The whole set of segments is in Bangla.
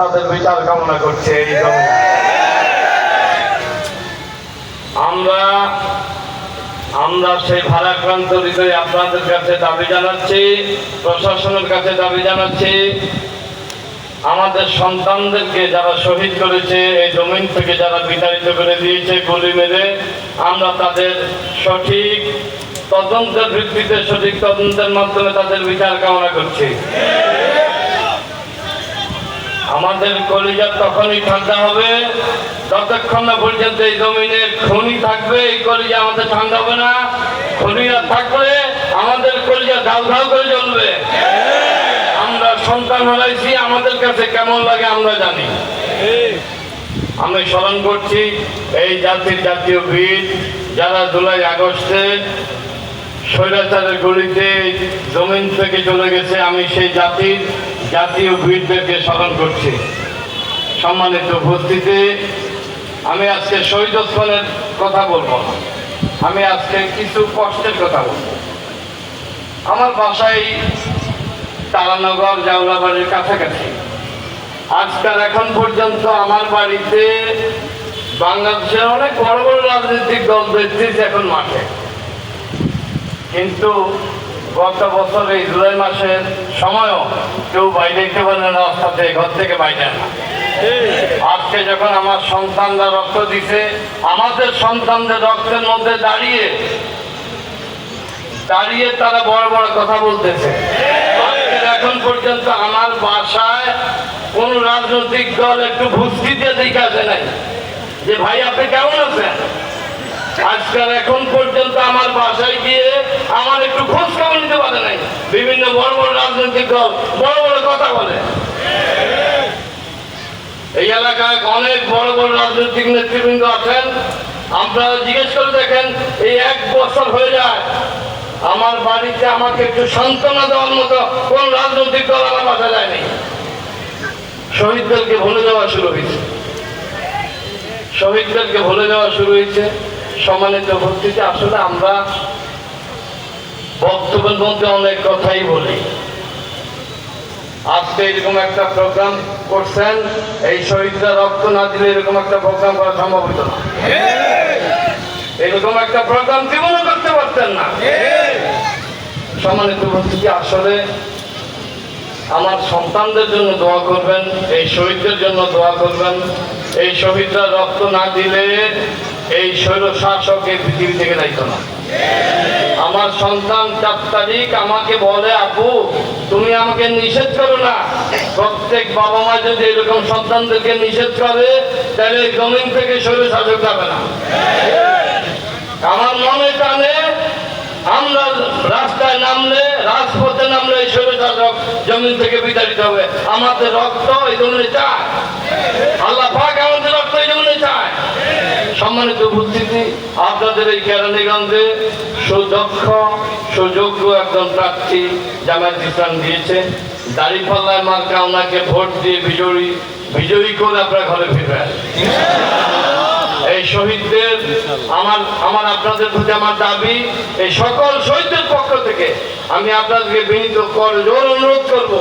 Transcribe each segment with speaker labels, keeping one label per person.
Speaker 1: তাদের বিচার কামনা করছে, এই আমরা আমরা সেই ভারাক্রান্ত হৃদয়ে আপনাদের কাছে দাবি জানাচ্ছি, প্রশাসনের কাছে দাবি জানাচ্ছি। আমাদের সন্তানদেরকে যারা শহীদ করেছে, এই জমিন থেকে যারা বিতাড়িত করে দিয়েছে, গুলি মেরে, আমরা তাদের সঠিক তদন্তের ভিত্তিতে সঠিক তদন্তের মাধ্যমে তাদের বিচার কামনা করছি। আমাদের কলিজা তখনই ঠান্ডা হবে। ততক্ষণ না পর্যন্ত এই জমিনের খনি থাকবে, এই কলিজা আমাদের ঠান্ডা হবে না। খনিরা থাকলে আমাদের কলিজা ধাউ ধাউ করে জ্বলবে। আমরা সন্তান হারাইছি, আমাদের কাছে কেমন লাগে আমরা জানি। আমি স্মরণ করছি, এই জাতির জাতীয় বীর যারা জুলাই আগস্টে স্বৈরাচারের গলিতে জমিন থেকে চলে গেছে, আমি সেই জাতির জাতীয় বীরদেরকে স্মরণ করছি। সম্মানিত উপস্থিতি, আমি আজকে শহীদ ওসমানের কথা বলব না। আমি আজকে কিছু কষ্টের কথা বলব। আমার বাসায় তারানগর জাউলাবাড়ির কাছাকাছি। আজকাল এখন পর্যন্ত আমার বাড়িতে বাংলাদেশের অনেক বড় বড় রাজনৈতিক দল দেখতেছি এখন মাঠে। কিন্তু গত বছর এই জুলাই মাসের সময়ও কেউ বাইরে যেতে পারে না থেকে, ঘর থেকে বাইরে না। আজকে যখন আমার সন্তানরা রক্ত দিছে, আমাদের সন্তানদের রক্তের মধ্যে দাঁড়িয়ে দাঁড়িয়ে তারা বড় বড় কথা বলতেছে। এখন পর্যন্ত আমার বাসায় কোন রাজনৈতিক দল একটু ভুস্তি দিয়ে আসে নাই। যে ভাই, আপনি কেমন আছেন? আজকাল এখন পর্যন্ত আমার বাসায় গিয়ে আমার একটু খোঁজ খবর নিতে পারে নাই। বিভিন্ন বড় বড় রাজনৈতিক দল বড় বড় কথা বলে। এই এলাকায় অনেক বড় বড় রাজনৈতিক নেতৃবৃন্দ আছেন। আপনারা জিজ্ঞেস করে দেখেন, এই এক বছর হয়ে যায়, আমার বাড়িতে আমাকে একটু সান্ত্বনা দেওয়ার মতো কোন রাজনৈতিক দল আমার বাসা যায়নি। শহীদদেরকে ভুলে যাওয়া শুরু হয়েছে। শহীদদেরকে ভুলে যাওয়া শুরু হয়েছে। সম্মানিত ভর্তিতে আসলে আমরা বক্তব্যের মধ্যে অনেক কথাই বলি। আজকে এরকম একটা প্রোগ্রাম করছেন, এই শহীদরা রক্ত না দিলে এরকম একটা প্রোগ্রাম করা সম্ভব হতো না। এরকম একটা প্রোগ্রাম জীবনও করতে পারতেন না। সম্মানিত উপস্থিতি, আসলে আমার সন্তানদের জন্য দোয়া করবেন, এই শহীদদের জন্য দোয়া করবেন। এই শহীদরা রক্ত না দিলে এই শৈল শাসক এই পৃথিবী থেকে যাইত না আমার সন্তান চার তারিখ আমাকে বলে, আপু, তুমি আমাকে নিষেধ করো না। প্রত্যেক বাবা মা যদি এরকম সন্তানদেরকে নিষেধ করে, তাহলে জমিন থেকে শৈল শাসক যাবে না। আমার মনে টানে আমরা রাস্তায় নামলে, রাজপথে নামলে এই শৈল শাসক জমিন থেকে বিতাড়িত হবে। আমাদের রক্ত এই জমিনে চায়। আল্লাহ পাক আমাদের রক্ত এই জমিনে চায় সম্মানিত উপস্থিতি, আপনাদের এই কেরানীগঞ্জে সুদক্ষ, সুযোগ্য একজন প্রার্থী জামায়াত ইসলাম দিয়েছে। দাঁড়িপাল্লায় মার্কা ওনাকে ভোট দিয়ে বিজয়ী বিজয়ী করে আপনারা ঘরে ফিরবেন। এই শহীদদের, আমার আমার, আপনাদের প্রতি আমার দাবি, এই সকল শহীদদের পক্ষ থেকে আমি আপনাদেরকে বিনীত কর জোর অনুরোধ করব।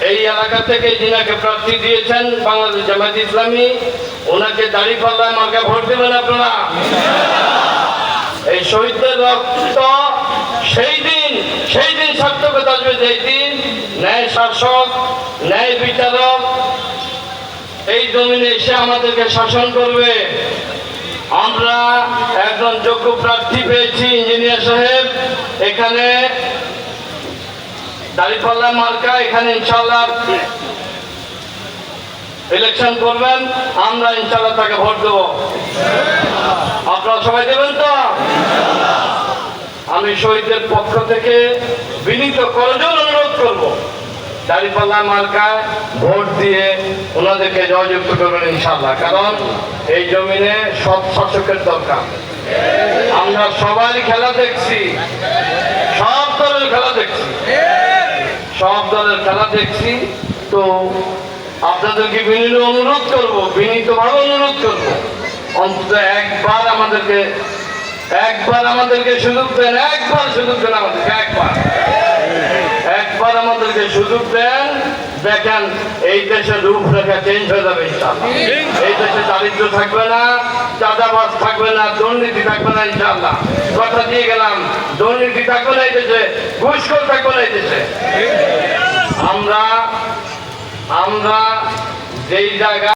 Speaker 1: এই এলাকা থেকে যিনাকে প্রার্থী দিয়েছেন বাংলাদেশ জামায়াত ইসলামী, ওনাকে দাড়ি পাল্লায় মার্কা ভোট দেবেন আপনারা। এই শহীদদের রক্ত সেই দিন সেই দিন সার্থকতা আসবে, যেই দিন ন্যায় শাসক, ন্যায় বিচারক এই জমিনে এসে আমাদেরকে শাসন করবে। আমরা একজন যোগ্য প্রার্থী পেয়েছি, ইঞ্জিনিয়ার সাহেব। এখানে দাঁড়িপাল্লা মার্কা, এখানে ইনশাল্লাহ ইলেকশন করবেন, আমরা ইনশাল্লাহ তাকে ভোট দেবো। আপনারা সবাই দেবেন তো? আমি শহীদদের পক্ষ থেকে বিনীত করজোর অনুরোধ করব। দাঁড়িপাল্লা মার্কায় ভোট দিয়ে ওনাদেরকে জয়যুক্ত করবেন ইনশাল্লাহ কারণ এই জমিনে সব শাসকের দরকার। আমরা সবাই খেলা দেখছি, সব দলের খেলা দেখছি। সব দলের খেলা দেখছি। তো আপনাদেরকে বিনীত অনুরোধ করব বিনীতভাবে অনুরোধ করব। অন্তত একবার আমাদেরকে একবার আমাদেরকে সুযোগ দেন একবার সুযোগ দেন আমাদেরকে একবার। একবার আমাদেরকে সুযোগ দেন। দেখেন এই দেশের রূপরেখা চেঞ্জ হয়ে যাবে এই দেশে দারিদ্র থাকবে না চাঁদাবাজ থাকবে না দুর্নীতি থাকবে না ইনশাআল্লাহ। কথা দিয়ে গেলাম। দুর্নীতি এই ঘুষ ঘুষখোর থাকবে না আমরা আমরা যেই জায়গা